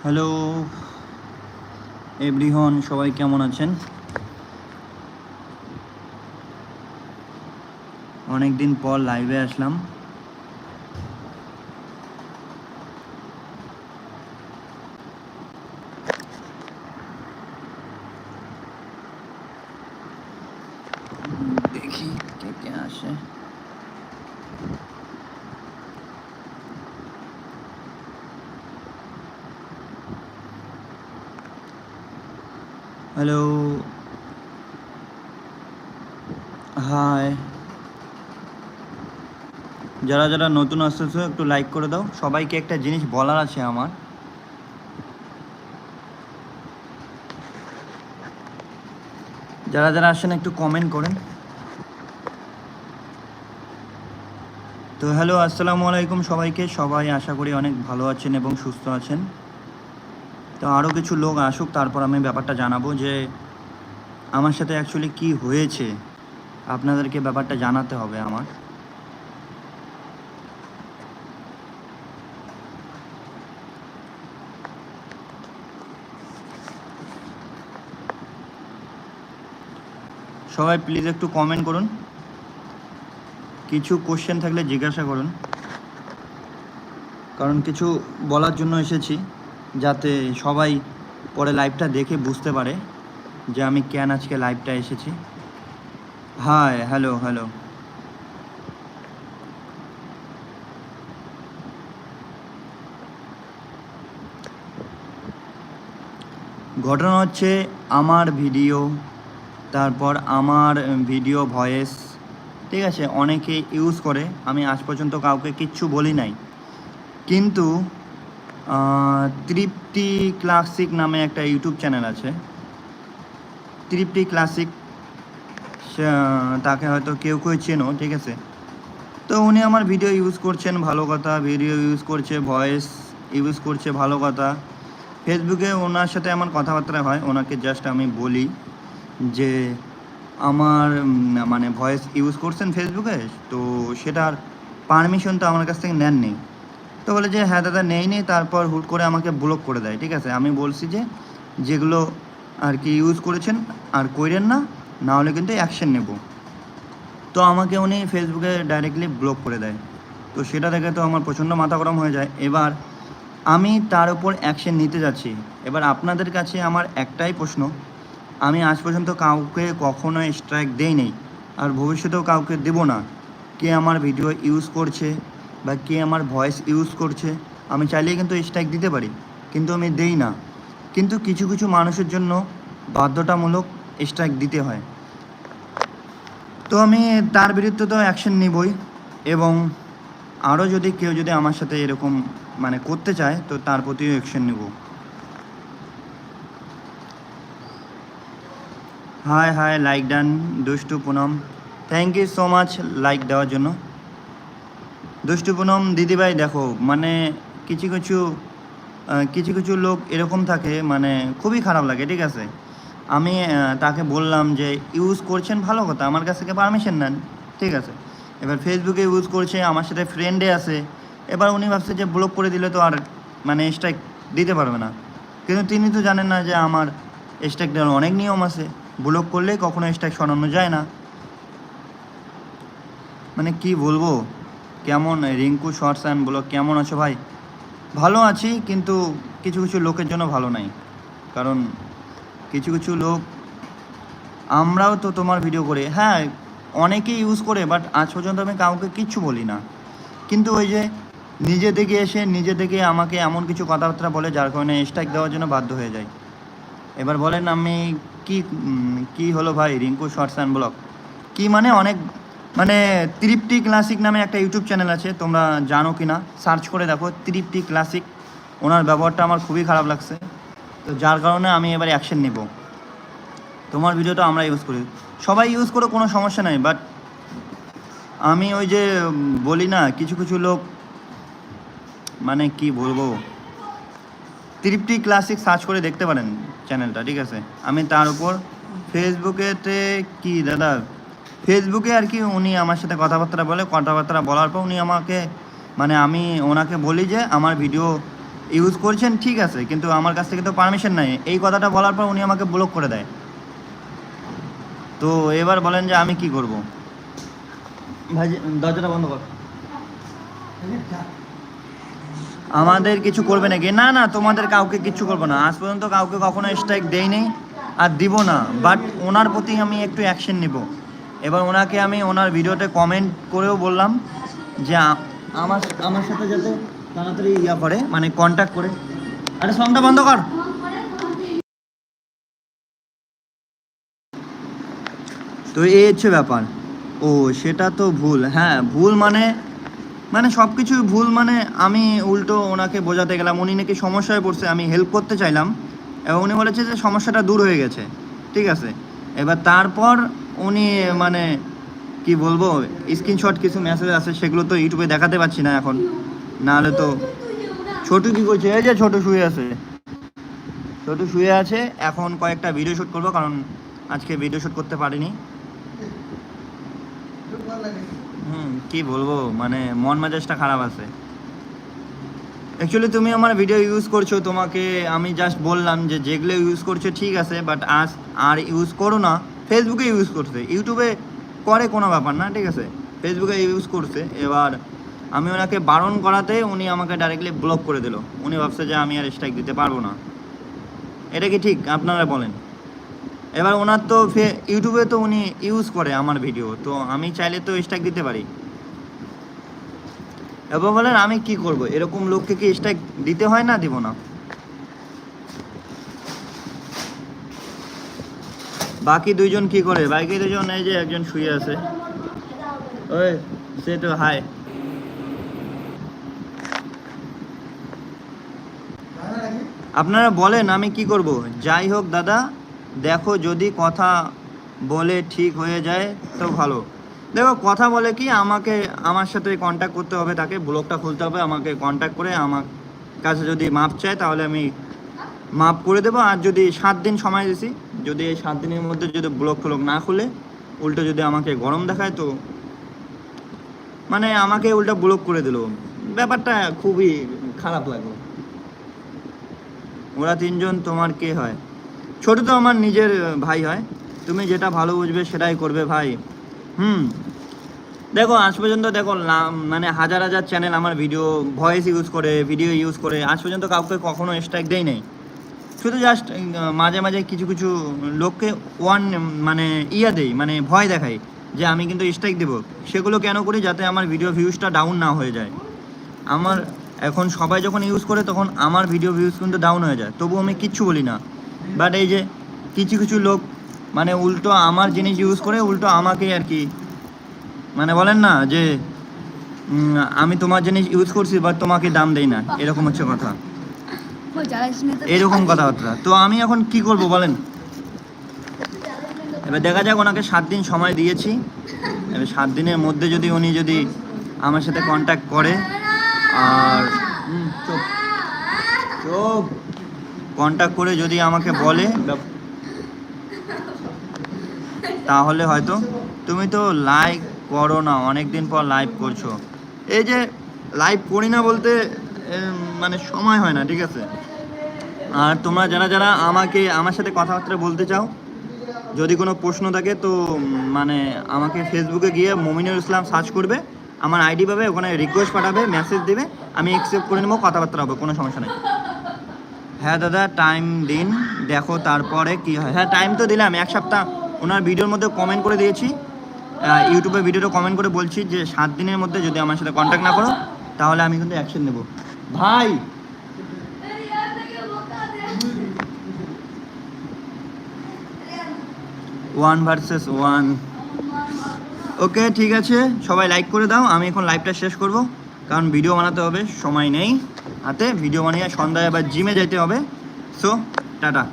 Hello. এভরিহন সবাই কেমন আছেন? অনেক দিন পর লাইভে আসলাম দেখি কে কে আসে হ্যালো হাই যারা যারা নতুন আসতেছো, একটু লাইক করে দাও। সবাইকে একটা জিনিস বলার আছে আমার। যারা যারা আসেন, একটু কমেন্ট করেন। তো হ্যালো আসসালামু আলাইকুম সবাইকে। সবাই আশা করি অনেক ভালো আছেন এবং সুস্থ আছেন। তো আরও কিছু লোক আসুক, তারপর আমি ব্যাপারটা জানাব যে আমার সাথে অ্যাকচুয়ালি কি হয়েছে। আপনাদেরকে ব্যাপারটা জানাতে হবে আমার। সবাই প্লিজ একটু কমেন্ট করুন। কিছু কোশ্চেন থাকলে জিজ্ঞাসা করুন। কারণ কিছু বলার জন্য এসেছি। যাতে সবাই পরে লাইভটা দেখে বুঝতে পারে যে আমি কেন আজকে লাইভটা এসেছি। হাই হ্যালো হ্যালো ঘটনা হচ্ছে আমার ভিডিও তারপর আমার ভিডিও ভয়েস ঠিক আছে? অনেকে ইউজ করে, আমি আজ পর্যন্ত কাউকে কিচ্ছু বলি নাই। কিন্তু তৃপ্তি ক্লাসিক নামে একটা ইউটিউব চ্যানেল আছে। তৃপ্তি ক্লাসিক তাকে হয়তো কেউ কেউ চেনো, ঠিক আছে? তো উনি আমার ভিডিও ইউজ করছেন, ভালো কথা ভিডিও ইউজ করছে ভয়েস ইউজ করছে, ভালো কথা। ফেসবুকে ওনার সাথে আমার কথাবার্তা হয়, ওনাকে জাস্ট আমি বলি যে, আমার মানে ভয়েস ইউজ করছেন ফেসবুকে তো সেটার পারমিশন তো আমার কাছ থেকে নেন নেই তো বলে যে হ্যাঁ দাদা, নেই নেই। তারপর হুট করে আমাকে ব্লক করে দেয়, ঠিক আছে? আমি বলছি যে, যেগুলো আর কি ইউজ করেছেন আর কইরেন না না হলে কিন্তু অ্যাকশন নেব। তো আমাকে উনি ফেসবুকে ডাইরেক্টলি ব্লক করে দেয়। তো সেটা দেখে তো আমার প্রচণ্ড মাথা গরম হয়ে যায়। এবার আমি তার উপর অ্যাকশন নিতে যাচ্ছি। এবার আপনাদের কাছে আমার একটাই প্রশ্ন। আমি আজ পর্যন্ত কাউকে কখনো স্ট্রাইক দেই নেই আর ভবিষ্যতেও কাউকে দেব না। কে আমার ভিডিও ইউজ করছে? বা কে আমার ভয়েস ইউজ করছে, আমি চাইলেই কিন্তু স্ট্রাইক দিতে পারি, কিন্তু আমি দেই না। কিন্তু কিছু কিছু মানুষের জন্য বাধ্যতামূলক স্ট্রাইক দিতে হয়। তো আমি তার বিরুদ্ধে তো অ্যাকশন নিবই এবং আরও যদি কেউ যদি আমার সাথে এরকম মানে করতে চায়, তো তার প্রতিও অ্যাকশন নেব। হাই হাই লাইক ডান দুষ্টু Poonam. Thank you so much like দেওয়ার জন্য। দুষ্টু পুনম, দিদিভাই, দেখো মানে কিছু কিছু কিছু কিছু লোক এরকম থাকে মানে খুবই খারাপ লাগে, ঠিক আছে? আমি তাকে বললাম যে, ইউজ করছেন ভালো কথা, আমার কাছ থেকে পারমিশন নেন ঠিক আছে? এবার ফেসবুকে ইউজ করছে, আমার সাথে ফ্রেন্ডে আছে। এবার উনি ভাবছে যে ব্লক করে দিলে তো আর মানে স্ট্রাইক দিতে পারবে না। কিন্তু তিনি তো জানেন না যে, আমার স্ট্রাইক দেওয়ার অনেক নিয়ম আছে। ব্লক করলে কখনো স্ট্রাইক সরানো যায় না। মানে কি বলব? কেমন রিঙ্কু, শর্টস অ্যান্ড ব্লগ, কেমন আছো ভাই? ভালো আছি, কিন্তু কিছু কিছু লোকের জন্য ভালো নাই। কারণ কিছু কিছু লোক, আমরাও তো তোমার ভিডিও করে। হ্যাঁ অনেকেই ইউজ করে বাট আজ পর্যন্ত আমি কাউকে কিচ্ছু বলি না। কিন্তু ওই যে নিজে থেকে এসে, নিজে থেকে আমাকে এমন কিছু কথাবার্তা বলে, যার কারণে স্ট্রাইক দেওয়ার জন্য বাধ্য হয়ে যায় এবার বলেন আমি কি কি হলো ভাই, রিঙ্কু, শর্টস অ্যান্ড ব্লগ? কি মানে অনেক মানে তৃপ্তি ক্লাসিক নামে একটা ইউটিউব চ্যানেল আছে, তোমরা জানো কি না সার্চ করে দেখো তৃপ্তি ক্লাসিক ওনার ব্যবহারটা আমার খুবই খারাপ লাগছে। তো যার কারণে আমি এবার অ্যাকশন নেব। তোমার ভিডিওটা আমরা ইউজ করি। সবাই ইউজ করে কোনো সমস্যা নাই। বাট আমি ওই যে বলি না, কিছু কিছু লোক মানে কি বলব? তৃপ্তি ক্লাসিক সার্চ করে দেখতে পারেন চ্যানেলটা ঠিক আছে? আমি তার উপর ফেসবুকেতে কি দাদা ফেসবুকে আর কি উনি আমার সাথে কথাবার্তা বলে কথাবার্তা বলার পর উনি আমাকে মানে আমি ওনাকে বলি যে আমার ভিডিও ইউজ করছেন ঠিক আছে কিন্তু আমার কাছ থেকে তো পারমিশন নাই। এই কথাটা বলার পর উনি আমাকে ব্লক করে দেয়। তো এবার বলেন যে আমি কি করব? ভাই দরজাটা বন্ধ কর। আমাদের কিছু করবে নাকি? না না তোমাদের কাউকে কিছু করব না। আজ পর্যন্ত কাউকে কখনো স্ট্রাইক দেই নেই আর দিব না বাট ওনার প্রতি আমি একটু অ্যাকশন নিব। এবার ওনাকে আমি ওনার ভিডিওতে কমেন্ট করেও বললাম যে আমার আমার সাথে যাতে তাড়াতাড়ি ইয়া করে মানে কন্ট্যাক্ট করে। আরে সংটা বন্ধ কর। তো এই হচ্ছে ব্যাপার। ও, সেটা তো ভুল। হ্যাঁ ভুল মানে মানে সব কিছুই ভুল মানে আমি উল্টো ওনাকে বোঝাতে গেলাম। উনি নাকি সমস্যায় পড়ছে, আমি হেল্প করতে চাইলাম। এবং উনি বলেছে যে সমস্যাটা দূর হয়ে গেছে। ঠিক আছে? এবার তারপর উনি মানে কি বলব স্ক্রিনশট কিছু মেসেজ আছে, সেগুলো তো ইউটিউবে দেখাতে পাচ্ছি না এখন। নাহলে তো ছোটু কি করছে? এই যে ছোটু শুয়ে আছে। ছোটু শুয়ে আছে, এখন কয়েকটা ভিডিও শ্যুট করব, কারণ আজকে ভিডিও শ্যুট করতে পারিনি। হুম, কি বলব মানে মন মেজাজটা খারাপ আছে। অ্যাকচুয়ালি তুমি আমার ভিডিও ইউজ করছ, তোমাকে আমি জাস্ট বললাম যে যেগুলো ইউজ করছ ঠিক আছে বাট আজ আর ইউজ করো না। ফেসবুকে ইউজ করছে। ইউটিউবে করে কোনো ব্যাপার না, ঠিক আছে? ফেসবুকে ইউজ করছে। এবার আমি ওনাকে বারণ করাতে উনি আমাকে ডাইরেক্টলি ব্লক করে দিল। উনি ভাবছে যে আমি আর স্ট্রাইক দিতে পারব না। এটা কি ঠিক? আপনারা বলেন। এবার ওনার তো ফে- ইউটিউবে তো উনি ইউজ করে আমার ভিডিও তো আমি চাইলে তো স্ট্রাইক দিতে পারি। এবার বলেন আমি কি করব? এরকম লোককে কি স্ট্রাইক দিতে হয় না, দিব না? বাকি দুইজন কি করে? বাকি দুজন এই যে একজন শুয়ে আছে। ওই, সে তো হাই আপনারা বলেন, আমি কি করব? যাই হোক দাদা, দেখো যদি কথা বলে ঠিক হয়ে যায় তো ভালো। দেখো, কথা বলে কি আমাকে, আমার সাথে কন্ট্যাক্ট করতে হবে, তাকে ব্লগটা খুলতে হবে, আমাকে কন্ট্যাক্ট করে আমার কাছে যদি মাপ চায় তাহলে আমি মাপ করে দেবো। আর যদি সাত দিন সময় দিছি যদি এই সাত দিনের মধ্যে যদি ব্লক ফ্লগ না খুলে, উল্টো যদি আমাকে গরম দেখায় তো মানে আমাকে উল্টো ব্লক করে দিল। ব্যাপারটা খুবই খারাপ লাগল। ওরা তিনজন তোমার কে হয়? ছোট তো আমার নিজের ভাই হয়। তুমি যেটা ভালো বুঝবে সেটাই করবে ভাই। হুম। দেখো, আজ পর্যন্ত দেখো মানে হাজার হাজার চ্যানেল আমার ভিডিও ভয়েস ইউজ করে ভিডিও ইউজ করে, আজ পর্যন্ত কাউকে কখনো স্ট্রাইক দেয় নাই শুধু জাস্ট মাঝে মাঝে কিছু কিছু লোককে ওয়ান মানে ইয়া দেই মানে ভয় দেখাই যে আমি কিন্তু স্ট্রাইক দেবো। সেগুলো কেন করি যাতে আমার ভিডিও ভিউজটা ডাউন না হয়ে যায়। আমার, এখন সবাই যখন ইউজ করে তখন আমার ভিডিও ভিউজ কিন্তু ডাউন হয়ে যায়। তবু আমি কিচ্ছু বলি না। বাট এই যে কিছু কিছু লোক মানে উল্টো আমার জিনিস ইউজ করে, উল্টো আমাকে আর কি মানে বলেন না যে আমি তোমার জিনিস ইউজ করছি বাট তোমাকে দাম দেই না। এরকম হচ্ছে কথা ওই জ্বালাইস না তো। এরকম কথাবার্তা। তো আমি এখন কি করব বলেন? এবার দেখা যাক ওনাকে সাত দিন সময় দিয়েছি। এবার সাত দিনের মধ্যে যদি উনি যদি আমার সাথে কন্ট্যাক্ট করে, আর চুপ। কন্ট্যাক্ট করে যদি আমাকে বলে তাহলে হয়তো তুমি তো লাইক করো না অনেক দিন পর লাইভ করছ। এই যে লাইভ করি না বলতে মানে সময় হয় না, ঠিক আছে? আর তোমরা যারা যারা আমাকে, আমার সাথে কথাবার্তা বলতে চাও, যদি কোনো প্রশ্ন থাকে তো মানে আমাকে ফেসবুকে গিয়ে মমিনুল ইসলাম সার্চ করবে, আমার আইডি পাবে, ওখানে রিকোয়েস্ট পাঠাবে মেসেজ দেবে, আমি অ্যাকসেপ্ট করে নেব, কথাবার্তা হবে, কোনো সমস্যা নেই। হ্যাঁ দাদা টাইম দিন, দেখো তারপরে কি হয়। হ্যাঁ টাইম তো দিলাম, এক সপ্তাহ। ওনার ভিডিওর মধ্যে কমেন্ট করে দিয়েছি। ইউটিউবে ভিডিওটা কমেন্ট করে বলছি যে, সাত দিনের মধ্যে যদি আমার সাথে কন্ট্যাক্ট না করো, তাহলে আমি কিন্তু অ্যাকশন নেব। ভাই ওয়ান ভার্সেস ওয়ান ওকে ঠিক আছে। সবাই লাইক করে দাও। আমি এখন লাইভটা শেষ করব। কারণ ভিডিও বানাতে হবে, সময় নেই। হাতে ভিডিও বানিয়ে সন্ধ্যায় আবার জিমে যেতে হবে। So tata.